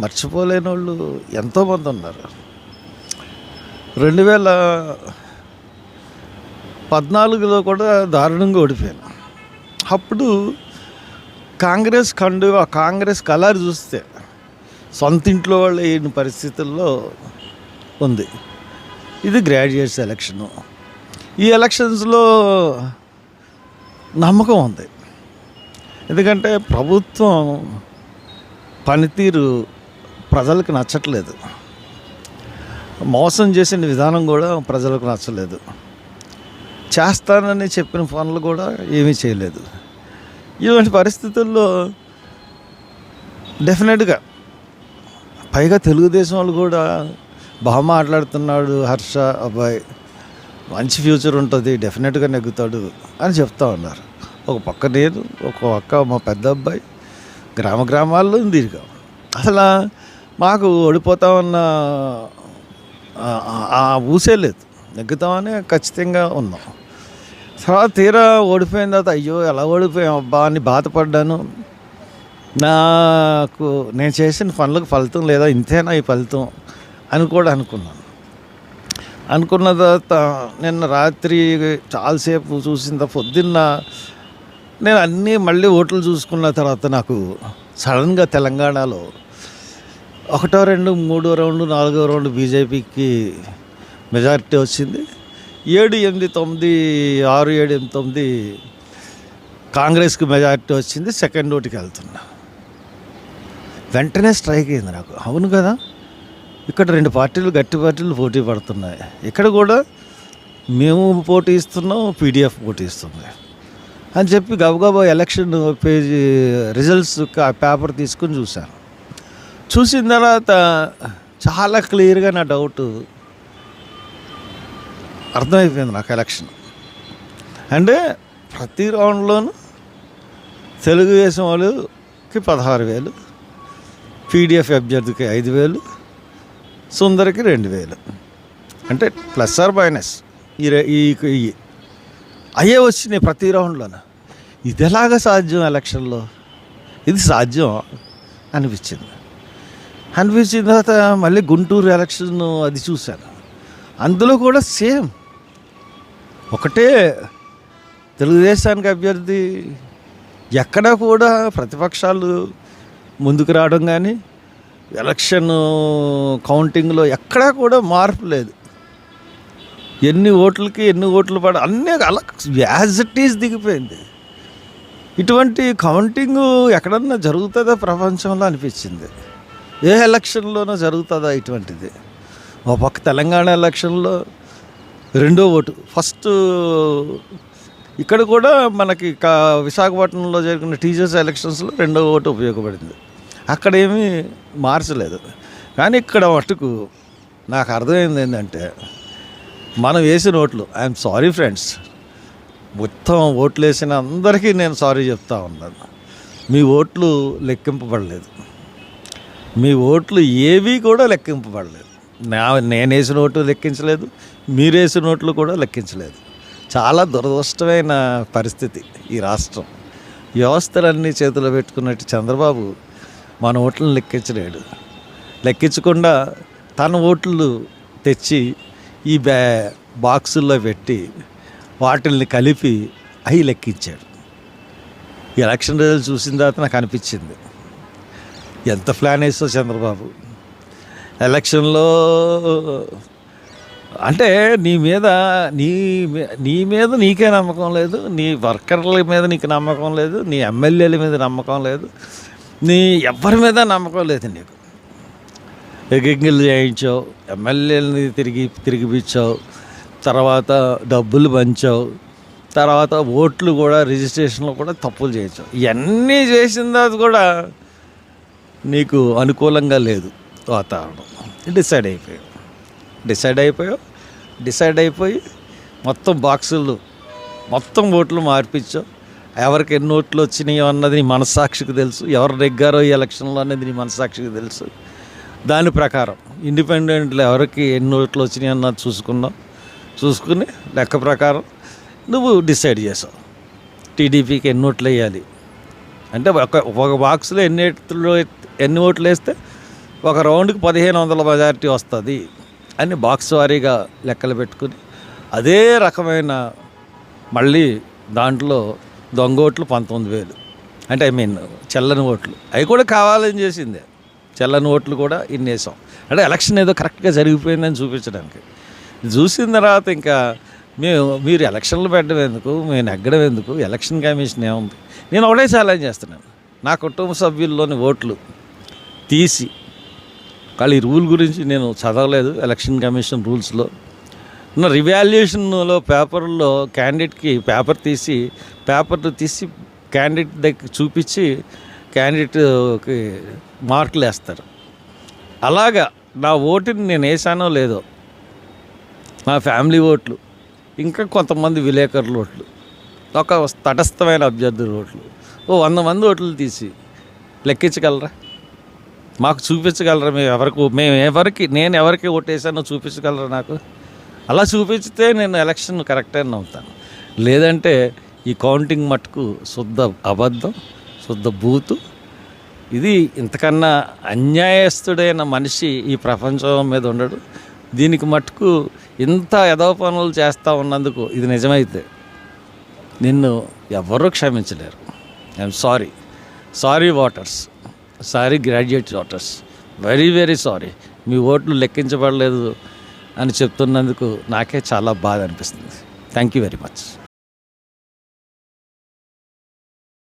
మర్చిపోలేని వాళ్ళు ఎంతోమంది ఉన్నారు. రెండు వేల పద్నాలుగులో కూడా దారుణంగా ఓడిపోయాను. అప్పుడు కాంగ్రెస్ కండు ఆ కాంగ్రెస్ కలర్ చూస్తే సొంత ఇంట్లో వాళ్ళు లేని పరిస్థితుల్లో ఉంది. ఇది గ్రాడ్యుయేట్స్ ఎలక్షను. ఈ ఎలక్షన్స్లో నమ్మకం ఉంది. ఎందుకంటే ప్రభుత్వం పనితీరు ప్రజలకు నచ్చట్లేదు. మోసం చేసిన విధానం కూడా ప్రజలకు నచ్చలేదు. చేస్తానని చెప్పిన పనులు కూడా ఏమీ చేయలేదు. ఇటువంటి పరిస్థితుల్లో డెఫినెట్గా పైగా తెలుగుదేశం వాళ్ళు కూడా బాగా మాట్లాడుతున్నాడు హర్ష అబ్బాయి మంచి ఫ్యూచర్ ఉంటుంది డెఫినెట్గా నెగ్గుతాడు అని చెప్తా ఉన్నారు. ఒక పక్క నేను ఒక పక్క మా పెద్ద అబ్బాయి గ్రామ గ్రామాల్లో తిరిగాం అసలు మాకు ఓడిపోతా ఉన్న ఆ- ఆ ఊసే లేదు. నెగ్గుతామని ఖచ్చితంగా ఉన్నాం. తర్వాత తీరా ఓడిపోయిన తర్వాత అయ్యో ఎలా ఓడిపోయాం? అబ్బా అని బాధపడ్డాను. నాకు నేను చేసిన పనులకు ఫలితం లేదా ఇంతేనా ఈ ఫలితం అని కూడా అనుకున్నాను. అనుకున్న తర్వాత నిన్న రాత్రి చాలాసేపు చూసిన తర్వాత పొద్దున్న నేను అన్నీ మళ్ళీ ఓట్లు చూసుకున్న తర్వాత నాకు సడన్గా తెలంగాణలో ఒకటో రెండు మూడో రౌండ్ నాలుగో రౌండ్ బీజేపీకి మెజారిటీ వచ్చింది. ఏడు ఎనిమిది తొమ్మిది ఆరు ఏడు ఎనిమిది తొమ్మిది కాంగ్రెస్కి మెజారిటీ వచ్చింది. సెకండ్ ఓటుకి వెళ్తున్నా. వెంటనే స్ట్రైక్ అయింది నాకు. అవును కదా? ఇక్కడ రెండు పార్టీలు గట్టి పార్టీలు పోటీ పడుతున్నాయి. ఇక్కడ కూడా మేము పోటీ ఇస్తున్నాం పీడిఎఫ్ పోటీ ఇస్తుంది అని చెప్పి గబగబా ఎలక్షన్ పేజీ రిజల్ట్స్ ఆ పేపర్ తీసుకుని చూశాను. చూసిన తర్వాత చాలా క్లియర్గా నా డౌట్ అర్థమైపోయింది నాకు ఎలక్షన్. అంటే ప్రతి రౌండ్లోనూ తెలుగుదేశం వాళ్ళకి పదహారు వేలు పీడిఎఫ్ అభ్యర్థికి ఐదు వేలు సుందరికి రెండు వేలు. అంటే ప్లస్ ఆర్ మైనస్. ఈ ఈ ఈ అయ్యే వచ్చినాయి ప్రతి రౌండ్లోన. ఇది ఎలాగ సాధ్యం ఎలక్షన్లో? ఇది సాధ్యం అనిపించింది. అనిపించిన తర్వాత మళ్ళీ గుంటూరు ఎలక్షన్ అది చూశాను. అందులో కూడా సేమ్. ఒకటే తెలుగుదేశానికి అభ్యర్థి ఎక్కడా కూడా ప్రతిపక్షాలు ముందుకు రావడం కానీ ఎలక్షన్ కౌంటింగ్లో ఎక్కడా కూడా మార్పు లేదు. ఎన్ని ఓట్లకి ఎన్ని ఓట్లు పడ అన్నీ అలా యాజ్ ఇట్ ఈజ్ దిగిపోయింది. ఇటువంటి కౌంటింగ్ ఎక్కడన్నా జరుగుతుందా ప్రపంచంలో అనిపించింది? ఏ ఎలక్షన్లోనో జరుగుతుందా ఇటువంటిది? ఒక పక్క తెలంగాణ ఎలక్షన్లో రెండో ఓటు. ఫస్ట్ ఇక్కడ కూడా మనకి విశాఖపట్నంలో జరిగిన టీచర్స్ ఎలక్షన్స్లో రెండో ఓటు ఉపయోగపడింది. అక్కడ ఏమీ మార్చలేదు. కానీ ఇక్కడ మటుకు నాకు అర్థమైంది ఏంటంటే మనం వేసిన ఓట్లు ఐఎమ్ సారీ ఫ్రెండ్స్ మొత్తం ఓట్లు వేసిన అందరికీ నేను సారీ చెప్తా ఉన్నాను. మీ ఓట్లు లెక్కింపబడలేదు. మీ ఓట్లు ఏవి కూడా లెక్కింపబడలేదు. నా నేను వేసిన ఓటు లెక్కించలేదు మీరు వేసిన ఓట్లు కూడా లెక్కించలేదు. చాలా దురదృష్టమైన పరిస్థితి ఈ రాష్ట్రం. వ్యవస్థలన్నీ చేతిలో పెట్టుకున్నట్టు చంద్రబాబు మన ఓట్లను లెక్కించలేడు. లెక్కించకుండా తన ఓట్లు తెచ్చి ఈ బ్యా బాక్సుల్లో పెట్టి వాటిల్ని కలిపి అవి లెక్కించాడు. ఎలక్షన్ రిజల్ట్ చూసిన తర్వాత నాకు అనిపించింది. ఎంత ప్లాన్ వేస్తో చంద్రబాబు? ఎలక్షన్లో అంటే నీ మీద నీ మీ- నీ మీద నీకే నమ్మకం లేదు నీ వర్కర్ల మీద నీకు నమ్మకం లేదు నీ ఎమ్మెల్యేల మీద నమ్మకం లేదు నీ ఎవరి మీద నమ్మకం లేదు నీకు. ఎగ్గింగిల్ చేయించావు ఎమ్మెల్యేలని తిరిగి తిరిగిపించావు తర్వాత డబ్బులు పంచావు తర్వాత ఓట్లు కూడా రిజిస్ట్రేషన్లో కూడా తప్పులు చేయించావు. ఇవన్నీ చేసిన తర్వాత కూడా నీకు అనుకూలంగా లేదు వాతావరణం. డిసైడ్ అయిపోయావు. డిసైడ్ అయిపోయావు. డిసైడ్ అయిపోయి మొత్తం బాక్సులు మొత్తం ఓట్లు మార్పించావు. ఎవరికి ఎన్ని ఓట్లు వచ్చినాయో అన్నది నీ మనస్సాక్షికి తెలుసు. ఎవరు నెగ్గారో ఈ ఎలక్షన్లో అనేది నీ మనస్సాక్షికి తెలుసు. దాని ప్రకారం ఇండిపెండెంట్లు ఎవరికి ఎన్ని ఓట్లు వచ్చినాయి అన్నది చూసుకున్నావు చూసుకుని లెక్క ప్రకారం నువ్వు డిసైడ్ చేసావు. టీడీపీకి ఎన్ని ఓట్లు వేయాలి? అంటే ఒక ఒక బాక్స్లో ఎన్ని ఓట్లు ఎన్ని ఓట్లు వేస్తే ఒక రౌండ్కి పదిహేను వందల మెజారిటీ వస్తుంది అని బాక్స్ వారీగా లెక్కలు పెట్టుకుని అదే రకమైన మళ్ళీ దాంట్లో దొంగ ఓట్లు పంతొమ్మిది వేలు. అంటే ఐ మీన్ చెల్లని ఓట్లు. అవి కూడా కావాలని చేసిందే. చెల్లని ఓట్లు కూడా ఇన్నేసాం. అంటే ఎలక్షన్ ఏదో కరెక్ట్గా జరిగిపోయిందని చూపించడానికి. చూసిన తర్వాత ఇంకా మేము మీరు ఎలక్షన్లు పెట్టడం ఎందుకు? మేము నెగ్గడం ఎందుకు? ఎలక్షన్ కమిషన్ ఏముంది? నేను ఒకటే ఛాలెంజ్ చేస్తున్నాను. నా కుటుంబ సభ్యుల్లోని ఓట్లు తీసి. కానీ ఈ రూల్ గురించి నేను చదవలేదు ఎలక్షన్ కమిషన్ రూల్స్లో. నా రివాల్యుయేషన్లో పేపర్లో క్యాండిడేట్కి పేపర్ తీసి పేపర్ తీసి క్యాండిడేట్ దగ్గర చూపించి క్యాండిడేట్కి మార్కులు వేస్తారు. అలాగా నా ఓటుని నేను వేసానో లేదో నా ఫ్యామిలీ ఓట్లు ఇంకా కొంతమంది విలేకరుల ఓట్లు ఒక తటస్థమైన అభ్యర్థుల ఓట్లు ఓ వంద మంది ఓట్లు తీసి లెక్కించగలరా? మాకు చూపించగలరా మేము ఎవరికి మేము ఎవరికి నేను ఎవరికి ఓటేసానో చూపించగలరా నాకు? అలా చూపించితే నేను ఎలక్షన్ కరెక్ట్ అని నమ్ముతాను లేదంటే ఈ కౌంటింగ్ మట్టుకు శుద్ధ అబద్ధం శుద్ధ బూతు. ఇది ఇంతకన్నా అన్యాయస్తుడైన మనిషి ఈ ప్రపంచం మీద ఉండడు. దీనికి మట్టుకు ఇంత ఎదవ పనులు చేస్తూ ఉన్నందుకు ఇది నిజమైతే నిన్ను ఎవరూ క్షమించలేరు. I'm sorry sorry voters sorry graduate voters very very sorry మీ ఓట్లు లెక్కించబడలేదు అని చెప్తున్నందుకు నాకే చాలా బాధ అనిపిస్తుంది. Thank you very much